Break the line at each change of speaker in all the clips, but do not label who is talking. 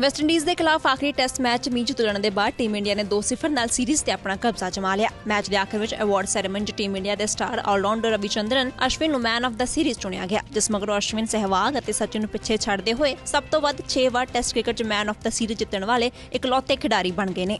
West Indies ਦੇ ਖਿਲਾਫ ਆਖਰੀ ਟੈਸਟ ਮੈਚ ਮੀਂਹ ਤੁਲਣ ਦੇ ਬਾਅਦ ਟੀਮ ਇੰਡੀਆ ਨੇ 2-0 ਨਾਲ ਸੀਰੀਜ਼ ਤੇ ਆਪਣਾ ਕਬਜ਼ਾ ਜਮਾ ਲਿਆ। ਮੈਚ ਦੇ ਆਖਰ ਵਿੱਚ ਅਵਾਰਡ ਸੈਰੇਮਨੀ 'ਚ ਟੀਮ ਇੰਡੀਆ ਦੇ ਸਟਾਰ ਆਲਰਾਊਂਡਰ ਰਵਿਚੰਦਰਨ, ਅਸ਼ਵਿਨ ਨੂੰ ਮੈਨ ਆਫ ਦਾ ਸੀਰੀਜ਼ ਚੁਣਿਆ ਗਿਆ, ਜਿਸ ਮਗਰੋਂ ਅਸ਼ਵਿਨ ਸਹਿਵਾਗ ਅਤੇ ਸਚਿਨ ਨੂੰ ਪਿੱਛੇ ਛੱਡਦੇ ਹੋਏ ਸਭ ਤੋਂ ਵੱਧ 6 ਵਾਰ ਟੈਸਟ ਕ੍ਰਿਕਟ 'ਚ ਮੈਨ ਆਫ ਦਾ ਸੀਰੀਜ਼ ਜਿੱਤਣ ਵਾਲੇ ਇਕਲੌਤੇ ਖਿਡਾਰੀ ਬਣ ਗਏ ਨੇ।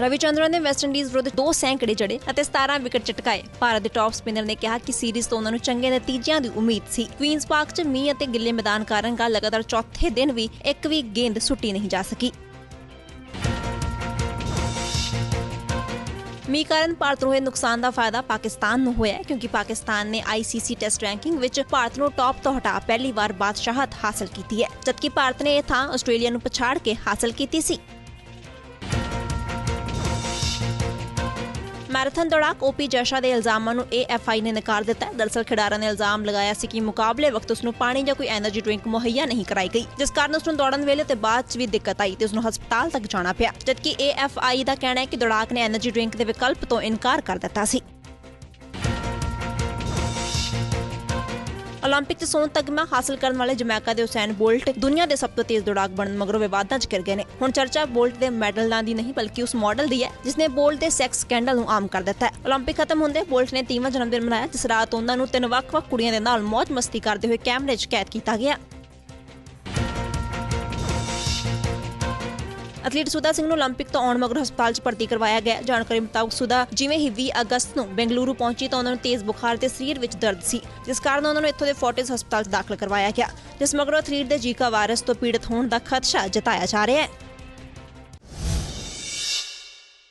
ਰਵਿਚੰਦਰਨ ਨੇ ਵੈਸਟ ਇੰਡੀਜ਼ ਵਿਰੁੱਧ ਦੋ ਸੈਂਕੜੇ ਜੜੇ ਅਤੇ 17 ਵਿਕਟ ਚਟਕਾਏ ਭਾਰਤ ਦੇ ਟਾਪ ਸਪਿਨਰ ਨੇ ਕਿਹਾ ਕਿ ਸੀਰੀਜ਼ ਤੋਂ ਉਹਨਾਂ ਨੂੰ ਚੰਗੇ ਨਤੀਜਿਆਂ ਦੀ ਉਮੀਦ ਸੀ। ਕੁਈਨਸ ਪਾਰਕ 'ਚ ਮੀਂਹ ਅਤੇ ਗਿੱਲੇ ਮੈਦਾਨ ਕਾਰਨ ਕੱਲ੍ਹ ਲਗਾਤਾਰ ਚੌਥੇ ਦਿਨ ਵੀ ਇੱਕ ਵੀ ਗੇਂਦ ਸੁੱਟੀ ਨਹੀਂ ਜਾ ਸਕੀ। ਮੀਂਹ ਕਾਰਨ ਭਾਰਤ ਨੂੰ ਹੋਏ ਨੁਕਸਾਨ ਦਾ ਫਾਇਦਾ ਪਾਕਿਸਤਾਨ ਨੂੰ ਹੋਇਆ ਕਿਉਂਕਿ ਪਾਕਿਸਤਾਨ ਨੇ ICC ਟੈਸਟ ਰੈਂਕਿੰਗ ਵਿੱਚ ਭਾਰਤ ਨੂੰ ਟੌਪ ਤੋਂ ਹਟਾ ਪਹਿਲੀ ਵਾਰ ਬਾਦਸ਼ਾਹਤ ਹਾਸਲ ਕੀਤੀ ਹੈ, ਜਦਕਿ ਭਾਰਤ ਨੇ ਇਹ ਥਾਂ ਆਸਟ੍ਰੇਲੀਆ ਨੂੰ ਪਛਾੜ ਕੇ ਹਾਸਲ ਕੀਤੀ ਸੀ। ਮੈਰਾਥਨ ਦੌੜਾਕ ਓਪੀ ਜਸ਼ਾ ਦੇ ਇਲਜ਼ਾਮਾਂ ਨੂੰ ਏਐਫਆਈ ਨੇ ਨਕਾਰ ਦਿੱਤਾ ਦਰਸਲ ਖਿਡਾਰਨ ਨੇ ਇਲਜ਼ਾਮ ਲਗਾਇਆ ਸੀ ਕਿ ਮੁਕਾਬਲੇ ਵਕਤ ਉਸ ਨੂੰ ਪਾਣੀ ਜਾਂ ਕੋਈ ਐਨਰਜੀ ਡਰਿੰਕ ਮੁਹੱਈਆ ਨਹੀਂ ਕਰਾਈ ਗਈ, ਜਿਸ ਕਾਰਨ ਉਸ ਨੂੰ ਦੌੜਨ ਵੇਲੇ ਤੇ ਬਾਅਦ 'ਚ ਵੀ ਦਿੱਕਤ ਆਈ ਤੇ ਉਸ ਨੂੰ ਹਸਪਤਾਲ ਤੱਕ ਜਾਣਾ ਪਿਆ, ਜਦਕਿ ਏਐਫਆਈ ਦਾ ਕਹਿਣਾ ਹੈ ਕਿ ਦੌੜਾਕ ਨੇ ਐਨਰਜੀ ਡਰਿੰਕ ਦੇ ਵਿਕਲਪ ਤੋਂ ਇਨਕਾਰ ਕਰ ਦਿੱਤਾ ਸੀ। 올림픽 'ਚ ਸੋਨ ਤਗਮਾ ਹਾਸਲ ਕਰਨ ਵਾਲੇ ਜਮੈਕਾ ਦੇ ਹੁਸੈਨ ਬੋਲਟ ਦੁਨੀਆ ਦੇ ਸਭ ਤੋਂ ਤੇਜ਼ ਦੌੜਾਕ ਬਣਨ ਮਗਰੋਂ ਵਿਵਾਦਾਂ 'ਚ ਘਿਰ ਗਏ ਨੇ। ਹੁਣ ਚਰਚਾ ਬੋਲਟ ਦੇ ਮੈਡਲ ਨਾਂ ਦੀ ਨਹੀਂ, ਬਲਕਿ ਉਸ ਮਾਡਲ ਦੀ ਹੈ, ਜਿਸਨੇ ਬੋਲਟ ਦੇ ਸੈਕਸ ਸਕੈਂਡਲ ਨੂੰ ਆਮ ਕਰ ਦਿੱਤਾ ਹੈ। 올림픽 ਖਤਮ ਹੁੰਦੇ ਬੋਲਟ ਨੇ ਤੀਵਾਂ ਜਨਮ ਦਿਨ ਮਨਾਇਆ, ਜਿਸ ਰਾਤ ਉਹਨਾਂ ਨੂੰ ਤਿੰਨ ਵੱਖ-ਵੱਖ ਕੁੜੀਆਂ ਦੇ ਨਾਲ ਮੌਜ ਮਸਤੀ ਕਰਦੇ ਹੋਏ ਕੈਮਰੇ 'ਚ ਕੈਦ ਕੀਤਾ ਗਿਆ। ਐਥਲੀਟ ਸੁਦਾ ਸਿੰਘ ਨੂੰ 올림픽 ਤੋਂ ਆਉਣ ਮਗਰੋਂ ਹਸਪਤਾਲ 'ਚ ਭਰਤੀ ਕਰਵਾਇਆ ਗਿਆ ਜਾਣਕਾਰੀ ਮੁਤਾਬਕ ਸੁਦਾ ਜਿਵੇਂ ਹੀ 20 ਅਗਸਤ ਨੂੰ ਬੈਂਗਲੁਰੂ ਪਹੁੰਚੀ ਤਾਂ ਉਹਨਾਂ ਨੂੰ ਤੇਜ਼ ਬੁਖਾਰ ਤੇ ਸਰੀਰ ਵਿੱਚ ਦਰਦ ਸੀ ਜਿਸ ਕਾਰਨ ਉਹਨਾਂ ਨੂੰ ਇੱਥੋਂ ਦੇ ਫੋਰਟਿਸ ਹਸਪਤਾਲ 'ਚ ਦਾਖਲ ਕਰਵਾਇਆ ਗਿਆ ਜਿਸ ਮਗਰੋਂ ਐਥਲੀਟ ਦੇ ਜੀਕਾ ਵਾਇਰਸ ਤੋਂ ਪੀੜਤ ਹੋਣ ਦਾ ਖਦਸ਼ਾ ਜਤਾਇਆ ਜਾ ਰਿਹਾ ਹੈ